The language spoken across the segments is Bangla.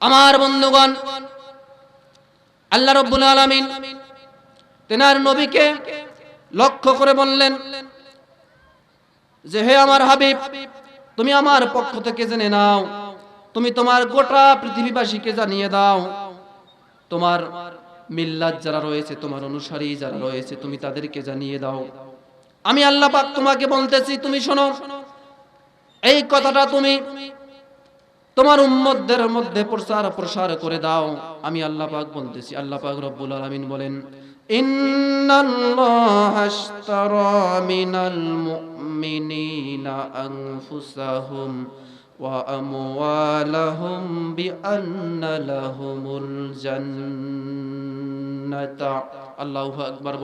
আমার বন্ধুগণ, আল্লাহ রব্বুল আলামিন তেনার নবীকে লক্ষ্য করে বললেন যে, হে আমার হাবিব, তুমি আমার পক্ষ থেকে জেনে নাও, তুমি তোমার গোটা পৃথিবীবাসীকে জানিয়ে দাও, তোমার মিল্লাত যারা রয়েছে, তোমার অনুসারী যারা রয়েছে, তুমি তাদেরকে জানিয়ে দাও। আমি আল্লাহ পাক তোমাকে বলতেছি, তুমি শোনো, এই কথাটা তুমি তোমার উম্মতদের মধ্যে প্রচার প্রসার করে দাও। আমি আল্লাহ পাক বলতেছি, আল্লাহ পাক রব্বুল আলামিন বলেন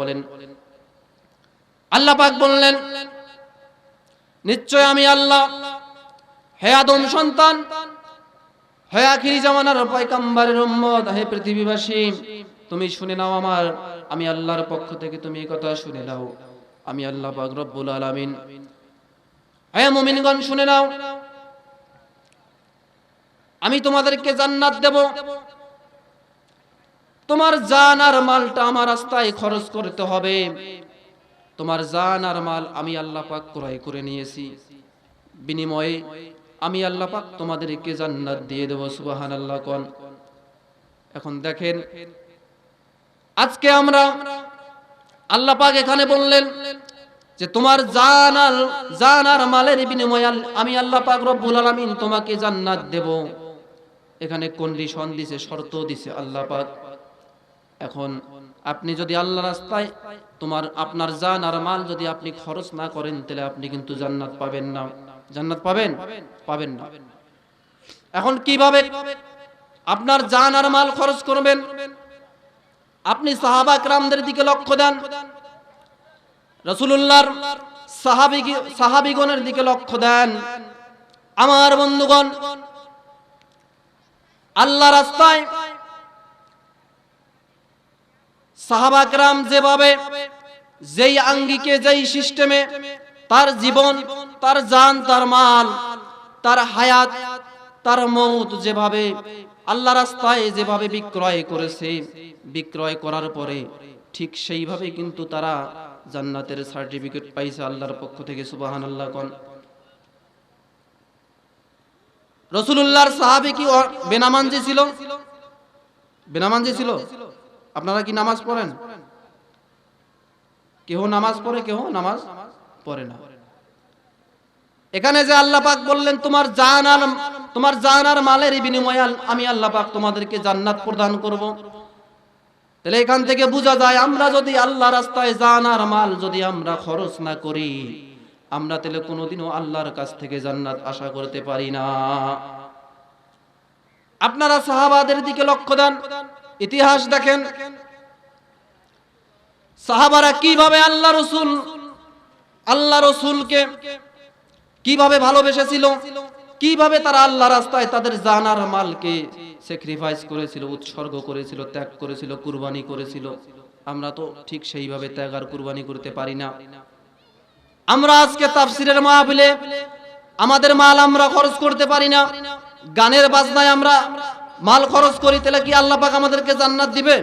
বলেন। আল্লাহ পাক বললেন, নিশ্চয় আমি আল্লাহ, হে আদম সন্তান হে আখিরি জামানার পয়গাম্বরের উম্মত, হে পৃথিবীবাসী, তুমি শুনে নাও আমার, আমি আল্লাহর পক্ষ থেকে তুমি এই কথা শুনে নাও। আমি আল্লাহ পাক রব্বুল আলামিন। হে মুমিনগণ, শুনে নাও। আমি তোমাদেরকে জান্নাত দেব। তোমার জান আর মালটা আমার রাস্তায় খরচ করতে হবে। তোমার জান আর মাল আমি আল্লাহ পাক ক্রয় করে নিয়েছি। বিনিময়ে আমি আল্লাহ পাক তোমাদেরকে জান্নাত দিয়ে দেব সুবাহান আল্লাহ কন। এখন দেখেন, আজকে আমরা আল্লাহ পাক এখানে বললেন যে তোমার জান আর জান আর মালের বিনিময়ে আমি আল্লাহ পাক রব্বুল আলামিন তোমাকে জান্নাত দেব। এখানে কন্ডিশন দিছে, শর্ত দিছে আল্লাহ পাক। এখন আপনি যদি আল্লাহ রাস্তায় তোমার, আপনার জান আর মাল যদি আপনি খরচ না করেন, তাহলে আপনি কিন্তু জান্নাত পাবেন না। জান্নাত পাবেন? পাবেন না। এখন কীভাবে আপনার জান আর মাল খরচ করবেন? আপনি সাহাবা ক্রামদের দিকে লক্ষ্য দেন। রসুল্লাহ সাহাবি সাহাবিগণের দিকে লক্ষ্য দেন। আমার বন্ধুগণ, আল্লাহ রাস্তায় সাহাবাকরাম যেভাবে যেই আঙ্গিকে, যেই সিস্টেমে তার জীবন, তার জান, তার মাল তার হায়াত, তার মৌত যেভাবে আল্লাহ রাস্তায় যেভাবে বিক্রয় করেছে, বিক্রয় করার পরে ঠিক সেইভাবে কিন্তু তারা জান্নাতের সার্টিফিকেট পাইছে আল্লাহর পক্ষ থেকে সুবাহান আল্লাহ কন। রসুল্লাহর সাহাবে কি বেনামানজি ছিল? বেনামানজি ছিল? আপনারা কি নামাজ পড়েন? কেহ নামাজ পড়ে, কেহ নামাজ পড়ে না। এখানে যে আল্লাহ পাক বললেন, তোমার জান আর তোমার জান আর মালের বিনিময়ে আমি আল্লাহ পাক তোমাদেরকে জান্নাত প্রদান করব। তাহলে এখান থেকে বোঝা যায়, আমরা যদি আল্লাহ রাস্তায় জান আর মাল যদি আমরা খরচ না করি, আমরা তাহলে কোনোদিনও আল্লাহর কাছ থেকে জান্নাত আশা করতে পারি না। আপনারা সাহাবাদের দিকে লক্ষ্য দেন, ইতিহাস দেখেন। সাহাবারা কীভাবে আল্লাহ রসুল আল্লাহ রসুলকে কীভাবে ভালোবেসেছিল? কীভাবে তারা আল্লাহ রাস্তায় তাদের জানার মালকে স্যাক্রিফাইস করেছিল, উৎসর্গ করেছিল, ত্যাগ করেছিল, কুরবানি করেছিল? আমরা তো ঠিক সেইভাবে ত্যাগ আর কুরবানি করতে পারি না। আমরা আজকে তাফসিরের মাহফিলে আমাদের মাল আমরা খরচ করতে পারি না। গানের বাজনায় আমরা মাল খরচ করি, তাহলে কি আল্লাহ পাক আমাদেরকে জান্নাত দিবে?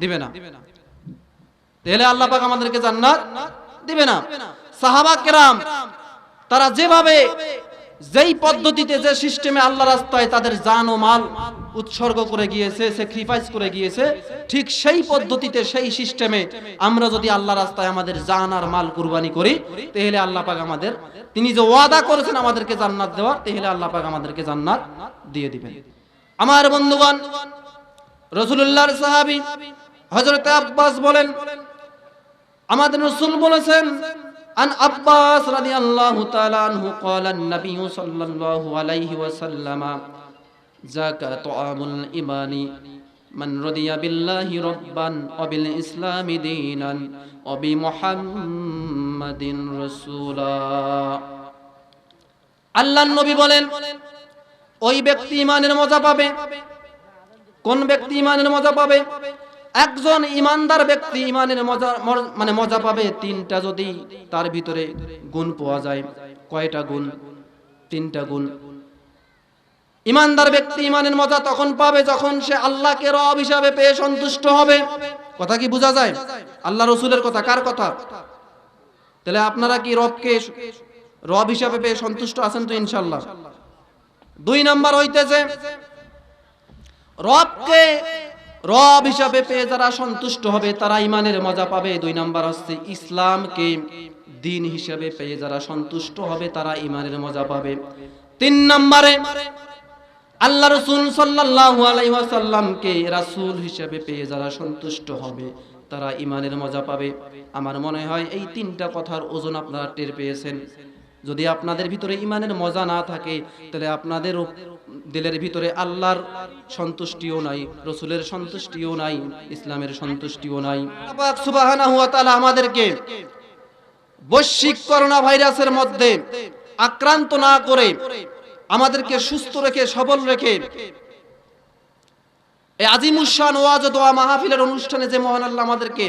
দিবে না। তাহলে আল্লাহ পাক আমাদেরকে জান্নাত দিবে না। সাহাবা কেরাম তারা যেভাবে যেই পদ্ধতিতে যে সিস্টেমে আল্লাহ রাস্তায় তাদের জান ও মাল উৎসর্গ করে গিয়েছে স্যাক্রিফাইস করে গিয়েছে, ঠিক সেই পদ্ধতিতে সেই সিস্টেমে আমরা যদি আল্লাহ রাস্তায় আমাদের জান আর মাল কুরবানি করি, তাহলে আল্লাহ পাক আমাদের, তিনি যে ওয়াদা করেছেন আমাদেরকে জান্নাত দেওয়ার, তাহলে আল্লাহ পাক আমাদেরকে জান্নাত দিয়ে দিবেন। আমার বন্ধুগণ রসুল্লাহর সাহাবী হযরতে আব্বাস বলেন, আমাদের রাসূল বলেছেন عن عباس رضي الله تعالى عنه قال النبي صلى الله عليه وسلم ذاك طعام الإيمان من رضي بالله ربا وبالإسلام دينا وبمحمد رسولا আল্লাহ নবী বলেন ওই ব্যক্তি ইমানের মজা পাবে কোন ব্যক্তি ইমানের মজা পাবে একজন ইমানদার ব্যক্তি ইমানের মজা মানে মজা পাবে, তিনটা যদি তার ভিতরে গুণ পাওয়া যায়। কয়টা গুণ? তিনটা গুণ। ইমানদার ব্যক্তি ইমানের মজা তখন পাবে যখন সে আল্লাহকে রব হিসাবে পেয়ে সন্তুষ্ট হবে। কথা কি বোঝা যায়? আল্লাহ রসুলের কথা, কার কথা? তাহলে আপনারা কি রবকে রব হিসাবে পেয়ে সন্তুষ্ট আছেন তো ইনশাল্লাহ দুই নাম্বার হইতেছে, রবকে রব হিসাবে পেয়ে যারা সন্তুষ্ট হবে, তারা ইমানের মজা পাবে। দুই নাম্বার হচ্ছে ইসলামকে দিন হিসাবে পেয়ে যারা সন্তুষ্ট হবে, তারা ইমানের মজা পাবে। তিন নম্বরে, আল্লাহ রসুল সাল্লাল্লাহু আলাইহি ওয়াসাল্লামকে রাসূল হিসেবে পেয়ে যারা সন্তুষ্ট হবে, তারা ইমানের মজা পাবে। আমার মনে হয় এই তিনটা কথার ওজন আপনারা টের পেয়েছেন। যদি আপনাদের ভিতরে ইমানের মজা না থাকে, তাহলে আপনাদের দিলের ভিতরে আল্লাহর সন্তুষ্টিও নাই, রসুলের সন্তুষ্টিও নাই, ইসলামের সন্তুষ্টিও নাই। আমাদেরকে বৈশ্বিক করোনা ভাইরাসের মধ্যে আক্রান্ত না করে আমাদেরকে সুস্থ রেখে, সবল রেখে আজিমুসান ওয়াজ দোয়া মাহফিলের অনুষ্ঠানে যে মহান আল্লাহ আমাদেরকে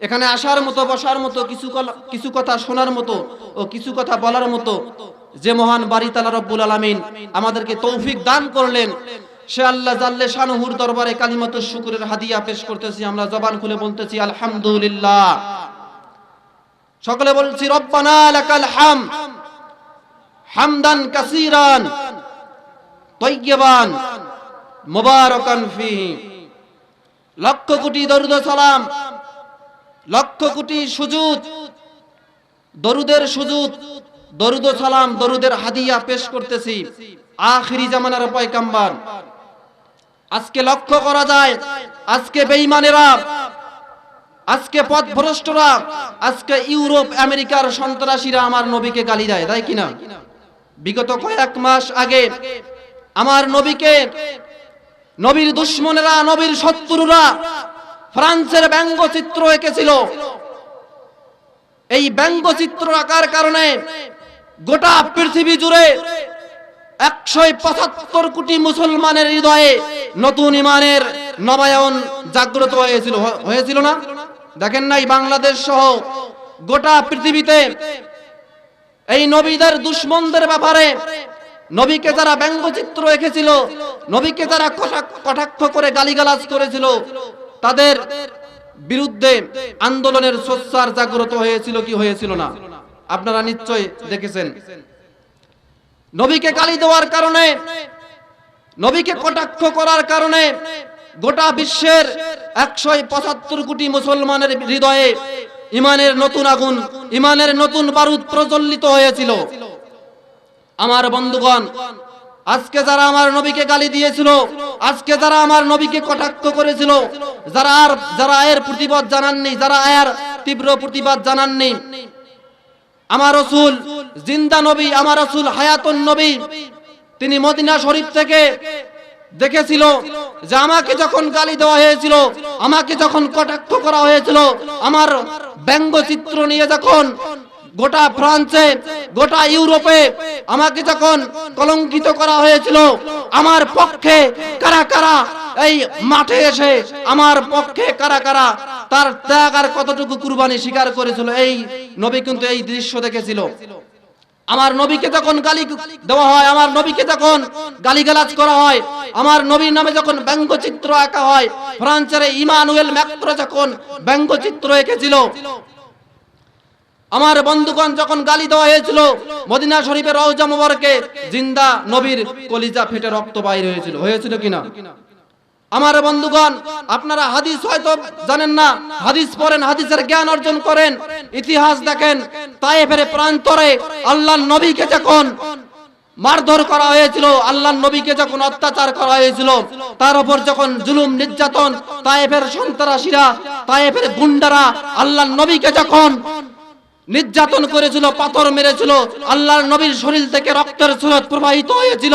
এখানে আসার মতো, বসার মতো, কিছু কিছু কথা শোনার মতো ও কিছু কথা বলার মতো যে মহান বাড়ি তালা রব্বুল আলামিন আমাদেরকে তৌফিক দান করলেন। সে আল্লাহ জাল্লে শানুহুর দরবারে কালিমাত শুকুরের হাদিয়া পেশ করতেছি, আমরা জবান খুলে বলতেছি, আলহামদুলিল্লাহ। সকলে বলছি, রব্বানা লাকাল হাম, হামদান কাসীরান তৈয়বান মুবারাকান ফিহি লক্ষ কোটি দরুদ সালাম লক্ষ কোটি সুজুদ, দরুদের সুজুদ, দরুদ সালাম, দরুদের হাদিয়া পেশ করতেছি। আখিরি জামানার পয়গাম্বার। আজকে লক্ষ্য করা যায়, আজকে বেঈমানেরা, আজকে পথভ্রষ্টরা, আজকে ইউরোপ, আমেরিকার সন্ত্রাসীরা আমার নবীকে গালি দেয়, তাই কিনা? বিগত কয়েক মাস আগে আমার নবীকে, নবীর দুশ্মনেরা, নবীর শত্রুরা ফ্রান্সের ব্যঙ্গচিত্র এঁকেছিল। এই ব্যঙ্গচিত্র আঁকার কারণে গোটা পৃথিবী জুড়ে একশো পঁচাত্তর কোটি মুসলমানের হৃদয়ে নতুন ইমানের নবায়ন জাগ্রত হয়েছিল হয়েছিল না? দেখেন নাই, বাংলাদেশ সহ গোটা পৃথিবীতে এই নবীদের দুশ্মনদের ব্যাপারে নবীকে যারা ব্যঙ্গচিত্র এঁকেছিল, নবীকে যারা কটাক্ষ করে গালিগালাজ করেছিল তাদের বিরুদ্ধে আন্দোলনের সোচ্চার জাগ্রত হয়েছিল কি হয়েছিল না? আপনারা নিশ্চয় দেখেছেন। নবীকে গালি দেওয়ার কারণে, নবীকে কটাক্ষ করার কারণে গোটা বিশ্বের একশো পঁচাত্তর কোটি মুসলমানের হৃদয়ে ইমানের নতুন আগুন, ইমানের নতুন বারুদ প্রজ্বলিত হয়েছিল। আমার বন্ধুগণ, আজকে যারা আমার নবীকে গালি দিয়েছিল, আজকে যারা আমার নবীকে কটাক্ষ করেছিল যারা আর, যারা প্রতিবাদ জানাননি, যারা তীব্র প্রতিবাদ জানাননি। আমার রসুল জিন্দা নবী, আমার রসুল হায়াতুন নবী, তিনি মদিনা শরীফ থেকে দেখেছিল যে আমাকে যখন গালি দেওয়া হয়েছিল, আমাকে যখন কটাক্ষ করা হয়েছিল, আমার ব্যঙ্গচিত্র নিয়ে যখন গোটা ফ্রান্সে, গোটা ইউরোপে আমাকে যখন কলঙ্কিত করা হয়েছিল, আমার পক্ষে কারা কারা এই মাঠে এসে আমার পক্ষে কারা কারা তার ত্যাগ আর কতটুকু কুরবানি স্বীকার করেছিল, এই নবী কিন্তু এই দৃশ্য দেখেছিল। আমার নবীকে যখন গালি দেওয়া হয়, আমার নবীকে যখন গালিগালাজ করা হয়, আমার নবীর নামে যখন ব্যঙ্গচিত্র আঁকা হয়, ফ্রান্সের ইমানুয়েল ম্যাক্রো যখন ব্যঙ্গচিত্র এঁকেছিল আমার বন্ধুগণ যখন গালি দেওয়া হয়েছিল, মদিনা শরীফের রওজা মুবারকে, জিন্দা নবীর কলিজা ফেটে রক্ত বাইর হয়েছিল। হয়েছিল কিনা? আমার বন্ধুগণ, আপনারা হাদিস হয়তো জানেন না, হাদিস পড়েন, হাদিসের জ্ঞান অর্জন করেন, ইতিহাস দেখেন, তায়েফের প্রান্তরে আল্লাহর নবীকে যখন মারধর করা হয়েছিল, আল্লাহর নবীকে যখন অত্যাচার করা হয়েছিল, তার উপর যখন জুলুম, নির্যাতন, তায়েফের সন্ত্রাসীরা, তায়েফের গুন্ডারা আল্লাহর নবীকে যখন নির্যাতন করেছিল পাথর মেরেছিল আল্লাহর নবীর শরীর থেকে রক্তের স্রোত প্রবাহিত হয়েছিল।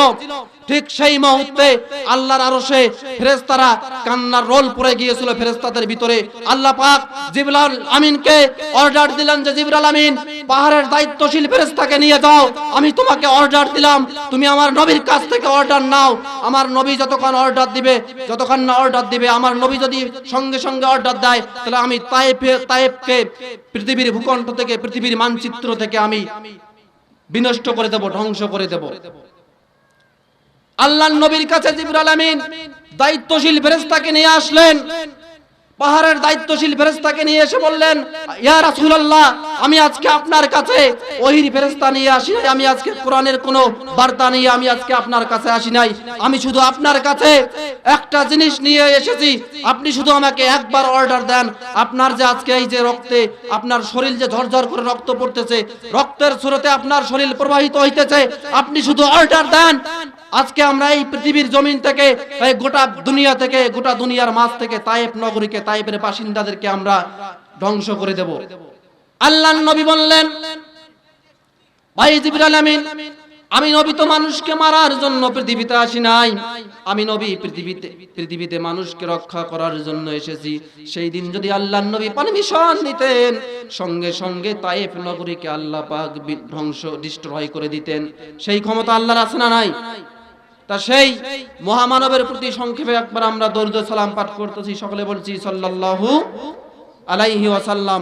ঠিক সেই মুহূর্তে আল্লাহর আরশে ফেরেশতারা কান্নার রোল পড়ে গিয়েছিল ফেরেশতাদের ভিতরে। আল্লাহ পাক জিবরাল আমিনকে অর্ডার দিলেন যে জিবরাল আমিন, পাহাড়ের দায়িত্বশীল ফেরেশতাকে নিয়ে যাও। আমি তোমাকে অর্ডার দিলাম। তুমি আমার নবীর কাছ থেকে অর্ডার নাও। আমার নবী যতক্ষণ অর্ডার দিবে, যতক্ষণ না অর্ডার দিবে, আমার নবী যদি সঙ্গে সঙ্গে অর্ডার দেয়, তাহলে আমি তায়েফে তায়েফকে পৃথিবীর ভূখণ্ড থেকে, পৃথিবীর মানচিত্র থেকে আমি বিনষ্ট করে দেব, ধ্বংস করে দেব। আল্লাহ নবীর কাছে জিবরাল আমিন দায়িত্বশীল ফেরেশতাকে নিয়ে আসলেন। পাহাড়ের দায়িত্বশীল ফেরেশতাকে নিয়ে এসে বললেন, ইয়া রাসূলুল্লাহ, আমি আজকে আপনার কাছে ওহির ফেরেশতা নিয়ে আসি নাই। আমি আজকে কোরআনের কোনো বার্তা নিয়ে আমি আজকে আপনার কাছে আসি নাই। আমি শুধু আপনার কাছে একটা জিনিস নিয়ে এসেছি। আপনি শুধু আমাকে একবার অর্ডার দেন। আপনার যে আজকে এই যে রক্তে, আপনার শরীর যে ঝরঝর করে রক্ত পড়তেছে, রক্তের স্রোতে আপনার শরীর প্রবাহিত হইতেছে। আপনি শুধু অর্ডার দেন। আজকে আমরা এই পৃথিবীর জমিন থেকে গোটা দুনিয়া থেকে, গোটা দুনিয়ার মাছ থেকে তাইপ নগরীকে তাইপের বাসিন্দাদেরকে আমরা ধ্বংস করে দেব। আল্লাহ নবী বললেন, ভাই জিবরাল আমিন, আমি নবী তো মানুষকে মারার জন্য পৃথিবীতে আসি নাই। আমি নবী পৃথিবীতে পৃথিবীতে মানুষকে রক্ষা করার জন্য এসেছি। সেই দিন যদি আল্লাহ নবী পারমিশন দিতেন সঙ্গে সঙ্গে তাইফ নগরীকে আল্লাহ পাক ধ্বংস ডিস্ট্রয় করে দিতেন। সেই ক্ষমতা আল্লাহর আছে না নাই? তা সেই মহামানবের প্রতি সংক্ষেপে একবার আমরা দরুদ সালাম পাঠ করতেছি। সকলে বলছি সাল্লাল্লাহু আলাইহি ওয়াসাল্লাম।